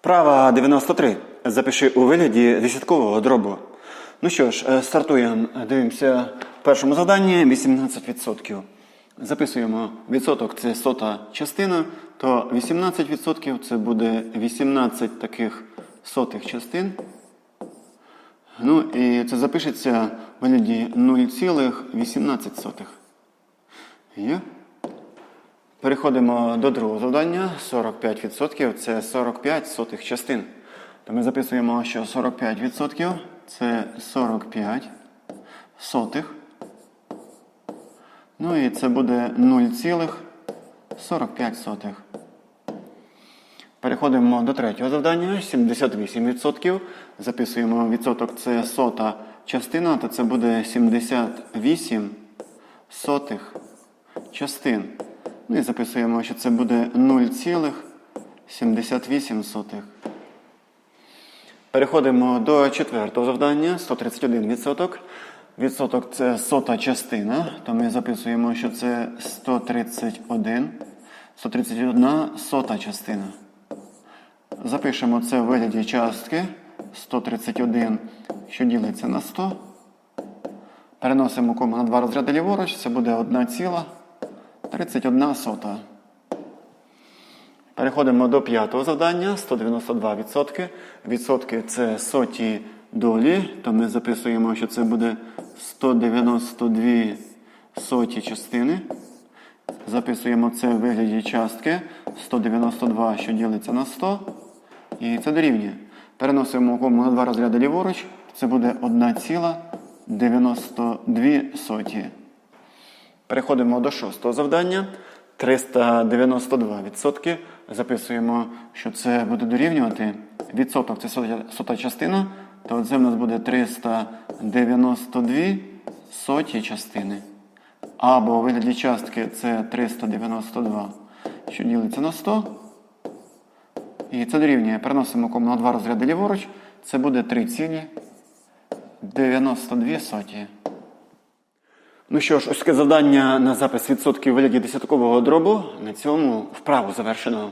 Вправа 93. Запиши у вигляді десяткового дробу. Ну що ж, е, стартуємо. Дивимося в першому завданні 18%. Записуємо відсоток це сота частина, то 18% це буде 18 таких сотих частин. Ну і це запишеться в вигляді 0,18. Є? Переходимо до другого завдання. 45% це 45 сотих частин. То ми записуємо, що 45% це 45 сотих. Ну і це буде 0,45 сотих. Переходимо до третього завдання. 78%. Записуємо відсоток це сота частина, то це буде 78 сотих частин. Ну і записуємо, що це буде 0,78. Переходимо до четвертого завдання. 131%. Відсоток це сота частина, то ми записуємо, що це 131. 131 сота частина. Запишемо це в вигляді частки 131, що ділиться на 100. Переносимо кому на два розряди ліворуч, це буде 1,31 сота. Переходимо до п'ятого завдання 192%. Відсотки це соті долі, то ми записуємо, що це буде 192 соті частини. Записуємо це в вигляді частки 192, що ділиться на 100. І це дорівнює. Переносимо кому на два розряди ліворуч. Це буде 1,92 соті. Переходимо до шостого завдання. 392%. Записуємо, що це буде дорівнювати. Відсоток це сота, частина, то це в нас буде 392 соті частини. Або у вигляді частки це 392, що ділиться на 100. І це дорівнює. Переносимо кому на два розряди ліворуч. Це буде 3,92 соті. Ну що ж, ось таке завдання на запис відсотків вигляді десяткового дробу. На цьому вправу завершено.